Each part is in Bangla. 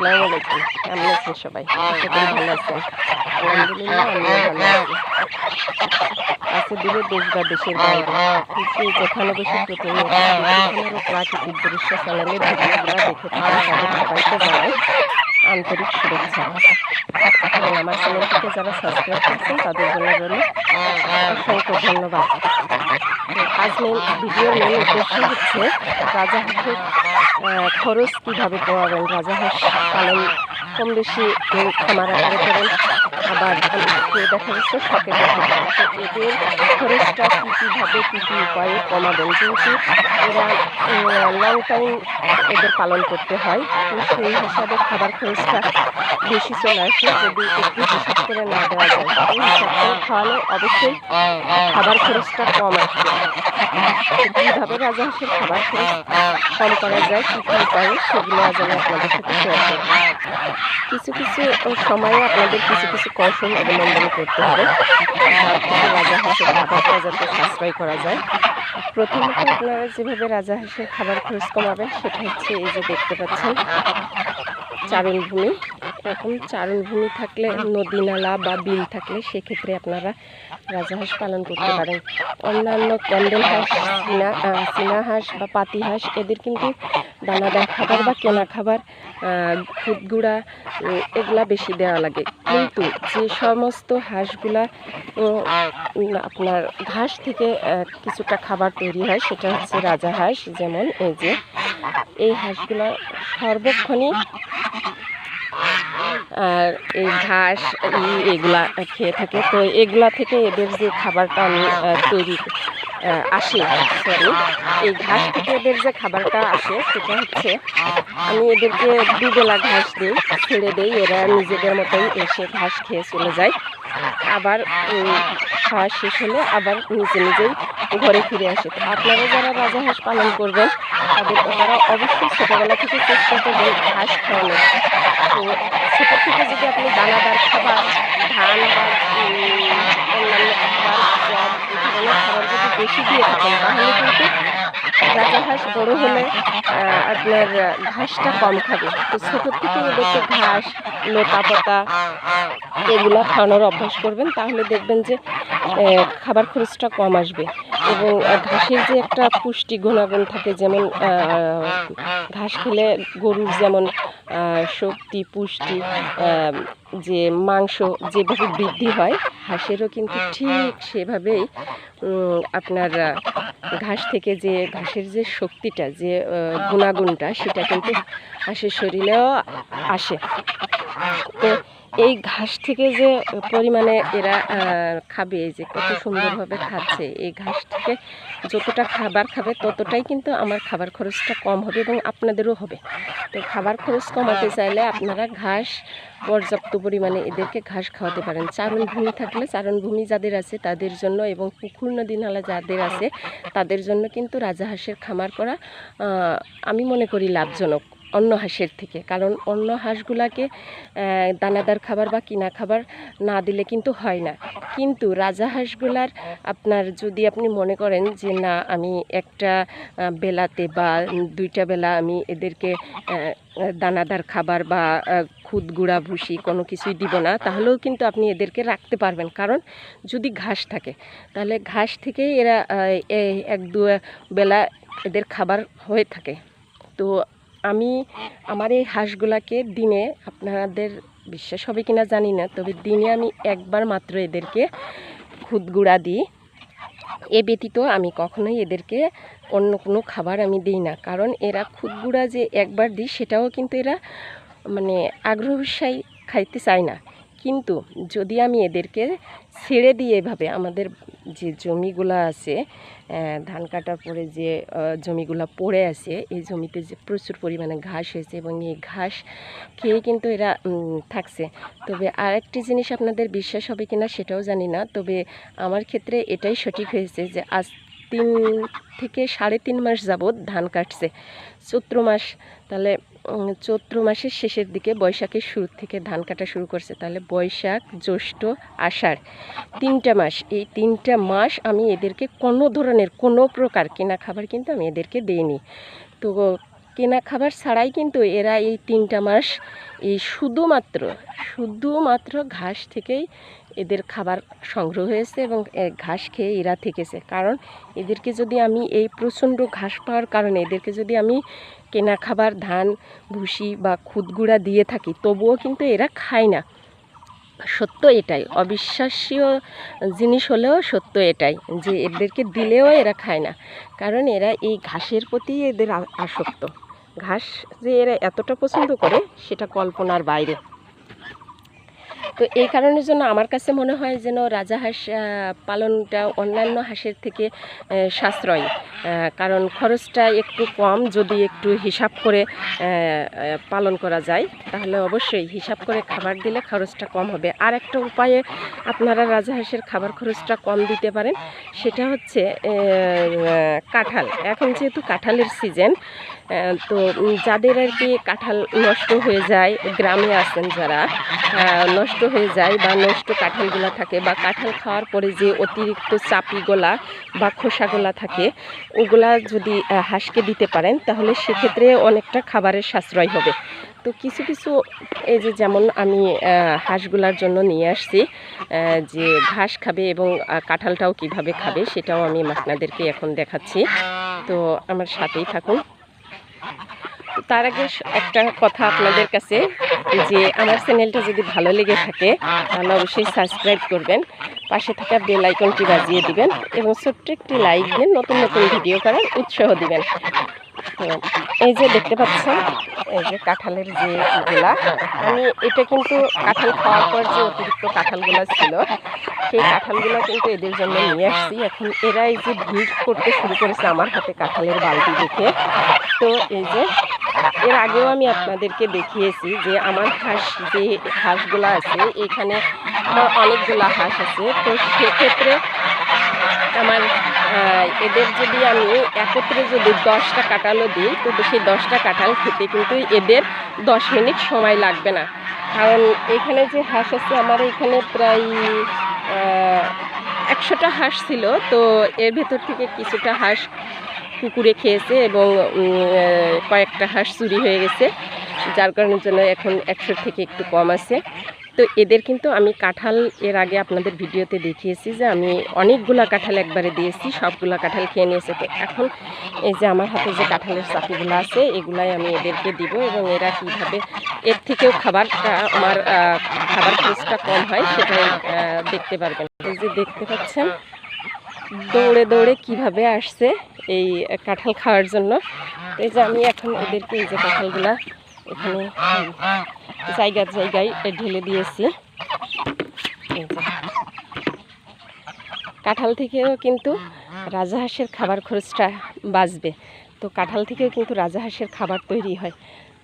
আসসালামু আলাইকুম। কেমন আছেন সবাই? আশা ভালো আছেন। আছি। দূরে দেশ বা দেশের বাইরে যেখানে বসে প্রতিনিয়ত প্রাকৃতিক দৃশ্য চ্যানেলে ভিডিওগুলো দেখে আন্তরিক শুভেচ্ছা। এবং আমার চ্যানেলটিকে যারা সাবস্ক্রাইব করছেন তাদের জন্য রইল ধন্যবাদ। আজ মেন ভিডিওর মেন উদ্দেশ্য হচ্ছে আহ, খরচ কীভাবে কমাবেন রাজাহাঁস পালন কম বেশি খামার আকারে করেন আবার দেখা যাচ্ছে শখে দেখে করেন। এদের খরচটা কী কীভাবে, কী কী উপায়ে কমাবেন? যেহেতু এরা লং টাইম এদের পালন করতে হয়, তো সেই হিসাবে খাবার খরচটা বেশি চলে আসে। যদি একটু হিসাব করে না দেওয়া যায়। এই হিসাব খাওয়ালে অবশ্যই খাবার খরচটা কম আসবে। তো কীভাবে রাজহাঁসের খাবার খরচ কম করা যায়, কী কী উপায়ে সেগুলো আজ আমি আপনাদের সাথে শেয়ার করব। কিছু কিছু সময়ে আপনাদের কিছু কিছু কৌশল অবলম্বন করতে হবে যার থেকে রাজাহাঁসের খাবারটা যাতে সাশ্রয় করা যায়। প্রথমত আপনারা যেভাবে রাজাহাঁসের খাবার খরচ কমাবেন, সেটা হচ্ছে এই যে দেখতে পাচ্ছেন চারণভূমি এরকম চারণভূমি থাকলে নদী নালা বা বিল থাকলে সেক্ষেত্রে আপনারা রাজাহাঁস পালন করতে পারেন। অন্যান্য ক্যান্ডেল হাঁস চীনা চীনা হাঁস বা পাতি হাঁস এদের কিন্তু দানাদার খাবার বা কেনা খাবার আহ, খুদ গুঁড়া এগুলা বেশি দেওয়া লাগে। কিন্তু যে সমস্ত হাঁসগুলা আপনার ঘাস থেকে কিছুটা খাবার তৈরি হয় সেটা হচ্ছে রাজা হাঁস যেমন এই যে এই হাঁসগুলা সর্বক্ষণই আর এই ঘাস এগুলা খেয়ে থাকে। তো এগুলা থেকে এদের যে খাবারটা আমি তৈরি আসে সরি এই ঘাস থেকে এদের যে খাবারটা আসে, সেটা হচ্ছে আমি এদেরকে দুবেলা ঘাস দিই, ছেড়ে দিই, এরা নিজেদের মতোই এসে ঘাস খেয়ে চলে যায়। আবার খাওয়া শেষ হলে আবার নিজে নিজেই ঘরে ফিরে আসে। তো আপনারা যারা রাজা হাঁস পালন করবেন, তাদের তারা অবশ্যই ছোটোবেলা থেকে চেষ্টা করবেন ঘাস খাওয়ানো। তো ছোটো থেকে যদি আপনি দানাদার খাবার, ধান বা অন্যান্য খাবার ধরনের খাবার যদি বেশি দিয়ে থাকেন, তাহলে কিন্তু রাজা হাঁস বড়ো হলে আপনার ঘাসটা কম খাবে। তো ছোটোর থেকে এদেরকে ঘাস লতা পাতা এগুলো খাওয়ানোর অভ্যাস করবেন, তাহলে দেখবেন যে খাবার খরচটা কম আসবে। এবং ঘাসের যে একটা পুষ্টি গুণাগুণ থাকে যেমন ঘাস খেলে গরুর যেমন শক্তি পুষ্টি যে মাংস যেভাবে বৃদ্ধি হয় হাঁসেরও কিন্তু ঠিক সেভাবেই আপনার ঘাস থেকে যে ঘাসের যে শক্তিটা যে গুণাগুণটা সেটা কিন্তু হাঁসের শরীরেও আসে। তো এই ঘাস থেকে যে পরিমাণে এরা খাবে যে কত সুন্দরভাবে খাচ্ছে, এই ঘাস থেকে যতটা খাবার খাবে, ততটাই কিন্তু আমার খাবার খরচটা কম হবে এবং আপনাদেরও হবে। তো খাবার খরচ কমাতে চাইলে আপনারা ঘাস, পর্যাপ্ত পরিমাণে এদেরকে ঘাস খাওয়াতে পারেন। চারণভূমি থাকলে, চারণভূমি যাদের আছে তাদের জন্য এবং পুকুর, নদী, নালা যাদের আছে তাদের জন্য কিন্তু রাজাহাঁসের খামার করা আমি মনে করি লাভজনক। অন্য হাঁসের থেকে। কারণ অন্য হাঁসগুলাকে দানাদার খাবার বা কিনা খাবার না দিলে কিন্তু হয় না। কিন্তু রাজা হাঁসগুলার আপনার যদি আপনি মনে করেন যে, না, আমি একটা বেলাতে বা দুইটা বেলা আমি এদেরকে দানাদার খাবার বা খুদ গুঁড়া, ভুসি কোনো কিছুই দিব না, তাহলেও কিন্তু আপনি এদেরকে রাখতে পারবেন। কারণ যদি ঘাস থাকে, তাহলে ঘাস থেকেই এরা এক দু বেলা এদের খাবার হয়ে থাকে। তো আমি আমার এই হাঁসগুলাকে দিনে আপনাদের বিশ্বাস হবে কিনা জানি না, তবে দিনে আমি একবার মাত্র এদেরকে খুদ গুঁড়া দিই। এ ব্যতীত আমি কখনোই এদেরকে অন্য কোনো খাবার আমি দিই না, কারণ এরা খুদ গুঁড়া যে একবার দিই সেটাও কিন্তু এরা মানে আগ্রহ উৎসাহী খাইতে চায় না। কিন্তু যদি আমি এদেরকে ছেড়ে দিই এভাবে আমাদের যে জমিগুলো আছে ধান কাটার পরে যে জমিগুলো পড়ে আছে, এই জমিতে যে প্রচুর পরিমাণে ঘাস হয়েছে এবং এই ঘাস খেয়ে কিন্তু এরা থাকছে। তবে আরেকটি জিনিস আপনাদের বিশ্বাস হবে কিনা সেটাও জানি না, তবে আমার ক্ষেত্রে এটাই সঠিক হয়েছে যে আজ তিন থেকে সাড়ে তিন মাস যাবৎ ধান কাটছে। চৈত্র মাস, তাহলে চৈত্র মাসের শেষের দিকে বৈশাখের শুরু থেকে ধান কাটা শুরু করছে। তাহলে বৈশাখ, জ্যৈষ্ঠ, আষাঢ় তিনটা মাস। এই তিনটা মাস আমি এদেরকে কোনো ধরনের, কোনো প্রকার কেনা খাবার কিন্তু আমি এদেরকে দিইনি। তো কেনা খাবার ছাড়াই কিন্তু এরা এই তিনটা মাস এই শুধুমাত্র শুধুমাত্র ঘাস থেকেই এদের খাবার সংগ্রহ হয়েছে এবং ঘাস খেয়ে এরা থেকেছে। কারণ এদেরকে যদি আমি এই প্রচণ্ড ঘাস পাওয়ার কারণে, এদেরকে যদি আমি কেনা খাবার, ধান, ভুসি বা খুদগুড়া দিয়ে থাকি, তবুও কিন্তু এরা খায় না। সত্য এটাই। অবিশ্বাস্য জিনিস হলেও সত্য এটাই যে এদেরকে দিলেও এরা খায় না। কারণ এরা এই ঘাসের প্রতি এদের আসক্ত। ঘাস যে এরা এতটা পছন্দ করে, সেটা কল্পনার বাইরে। তো এই কারণের জন্য আমার কাছে মনে হয় যেন রাজাহাঁস আহ, পালনটা অন্যান্য হাঁসের থেকে সাশ্রয়। কারণ খরচটা একটু কম যদি একটু হিসাব করে পালন করা যায় তাহলে অবশ্যই হিসাব করে খাবার দিলে খরচটা কম হবে। আর একটা উপায়ে আপনারা রাজাহাঁসের খাবার খরচটা কম দিতে পারেন সেটা হচ্ছে কাঁঠাল। এখন যেহেতু কাঁঠালের সিজন তো যাদের আর কি কাঁঠাল নষ্ট হয়ে যায়, গ্রামে আছেন যারা নষ্ট হয়ে যায় বা নষ্ট কাঁঠালগুলা থাকে বা কাঁঠাল খাওয়ার পরে যে অতিরিক্ত চাপিগোলা বা খোসাগোলা থাকে, ওগুলা যদি হাঁসকে দিতে পারেন, তাহলে সেক্ষেত্রে অনেকটা খাবারের সাশ্রয় হবে। তো কিছু কিছু এই যে যেমন আমি হাঁসগুলার জন্য নিয়ে আসছি যে ঘাস খাবে এবং কাঁঠালটাও কীভাবে খাবে সেটাও আমি আপনাদেরকে এখন দেখাচ্ছি। তো আমার সাথেই থাকুন। তার আগে একটা কথা আপনাদের কাছে যে আমার চ্যানেলটা যদি ভালো লেগে থাকে, তাহলে অবশ্যই সাবস্ক্রাইব করবেন, পাশে থাকা বেল আইকনটি বাজিয়ে দিবেন এবং ছোট্ট একটি লাইক দিন নতুন নতুন ভিডিও করার উৎসাহ দিবেন। এই যে দেখতে পাচ্ছেন, এই যে কাঁঠালের যে গোলা, আমি এটা কিন্তু কাঁঠাল খাওয়ার পর যে অতিরিক্ত কাঁঠালগুলো ছিল, সেই কাঁঠালগুলো কিন্তু এদের জন্য নিয়ে আসছি। এখন এরা এই যে ভিড় করতে শুরু করেছে আমার হাতে কাঁঠালের বালতি দেখে তো এই যে, এর আগেও আমি আপনাদেরকে দেখিয়েছি যে আমার হাঁস যে হাঁসগুলো আছে, এখানে আমার অনেকগুলো হাঁস আছে। তো সেক্ষেত্রে আমার এদের যদি আমি একত্রে যদি দশটা কাঁঠালও দিই, তো সেই দশটা কাঁঠাল খেতে কিন্তু এদের দশ মিনিট সময় লাগবে না। কারণ এখানে যে হাঁস আছে, আমার এখানে প্রায় একশোটা হাঁস ছিল। তো এর ভেতর থেকে কিছুটা হাঁস কুকুরে খেয়েছে এবং কয়েকটা হাঁস চুরি হয়ে গেছে, যার কারণের জন্য এখন একশোর থেকে একটু কম আছে। তো এদের কিন্তু আমি কাঁঠাল এর আগে আপনাদের ভিডিওতে দেখিয়েছি যে আমি অনেকগুলা কাঁঠাল একবারে দিয়েছি, সবগুলা কাঁঠাল খেয়ে নিয়েছে। তো এখন এই যে আমার হাতে যে কাঁঠালের চাপিগুলো আছে, এগুলাই আমি এদেরকে দিব এবং এরা কীভাবে এর থেকেও খাবারটা, আমার খাবার খরচটা কম হয়, সেটাই দেখতে পারবেন। এই যে দেখতে পাচ্ছেন দৌড়ে দৌড়ে কীভাবে আসছে এই কাঁঠাল খাওয়ার জন্য। এই যে আমি এখন এদেরকে এই যে কাঁঠালগুলা এখানে উম, জায়গায় জায়গায় ঢেলে দিয়েছি। কাঁঠাল থেকেও কিন্তু রাজাহাঁসের খাবার খরচটা বাঁচবে। তো কাঁঠাল থেকেও কিন্তু রাজাহাঁসের খাবার তৈরি হয়।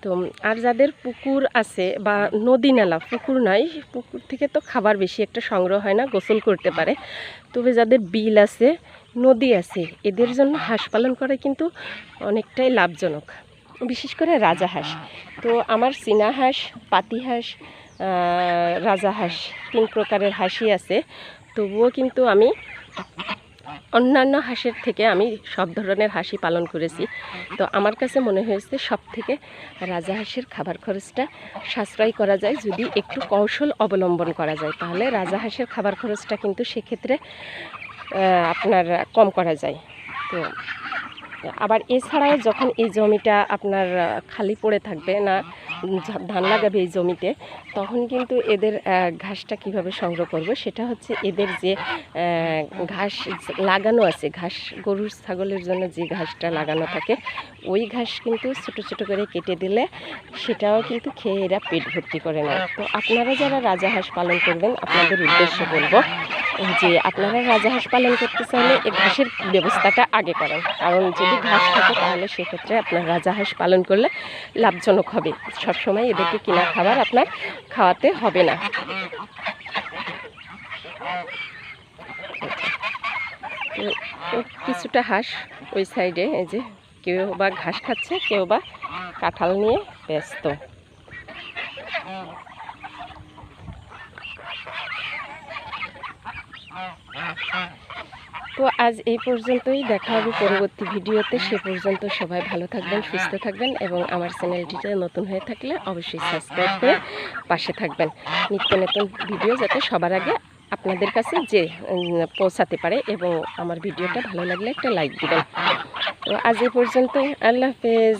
তো আর যাদের পুকুর আছে বা নদী নালা পুকুর নাই পুকুর থেকে তো খাবার বেশি একটা সংগ্রহ হয় না গোসল করতে পারে। তবে যাদের বিল আছে নদী আছে এদের জন্য হাঁস পালন করা কিন্তু অনেকটাই লাভজনক বিশেষ করে রাজাহাঁস তো আমার চীনা হাঁস পাতি হাঁস আহ, রাজাহাঁস তিন প্রকারের হাঁসই আছে। তবুও কিন্তু আমি অন্যান্য হাঁসের থেকে আমি সব ধরনের হাসি পালন করেছি। তো আমার কাছে মনে হয়েছে সব থেকে রাজা হাঁসের খাবার খরচটা সাশ্রয় করা যায়, যদি একটু কৌশল অবলম্বন করা যায়। তাহলে রাজা রাজাহাঁসের খাবার খরচটা কিন্তু সেক্ষেত্রে আপনার কম করা যায়। তো আবার এছাড়াও যখন এই জমিটা আপনার খালি পড়ে থাকবে না ধান লাগাবে এই জমিতে, তখন কিন্তু এদের ঘাসটা কীভাবে সংগ্রহ করব সেটা হচ্ছে এদের যে ঘাস লাগানো আছে, ঘাস, গরুর ছাগলের জন্য যে ঘাসটা লাগানো থাকে, ওই ঘাস কিন্তু ছোট ছোট করে কেটে দিলে সেটাও কিন্তু খেয়ে এরা পেট ভর্তি করে নেয়। তো আপনারা যারা রাজাহাঁস পালন করবেন, আপনাদের উদ্দেশ্য বলব যে আপনারা রাজাহাঁস পালন করতে চাইলে এই ঘাসের ব্যবস্থাটা আগে করেন। কারণ যদি ঘাস থাকে তাহলে সেক্ষেত্রে আপনার রাজাহাঁস পালন করলে লাভজনক হবে। সবসময় এদেরকে কিনা খাবার আপনার খাওয়াতে হবে না। কিছুটা হাঁস ওই সাইডে, এই যে কেউ বা ঘাস খাচ্ছে, কেউ বা কাঁঠাল নিয়ে ব্যস্ত। তো আজ এই পর্যন্তই। দেখা হবে পরবর্তী ভিডিওতে। সে পর্যন্ত সবাই ভালো থাকবেন, সুস্থ থাকবেন এবং আমার চ্যানেলটিতে নতুন হয়ে থাকলে অবশ্যই সাবস্ক্রাইব করে পাশে থাকবেন। নিত্য নতুন ভিডিও যাতে সবার আগে আপনাদের কাছে যে পৌঁছাতে পারে এবং আমার ভিডিওটা ভালো লাগলে একটা লাইক দেবেন। তো আজ এই পর্যন্তই। আল্লাহ হাফেজ।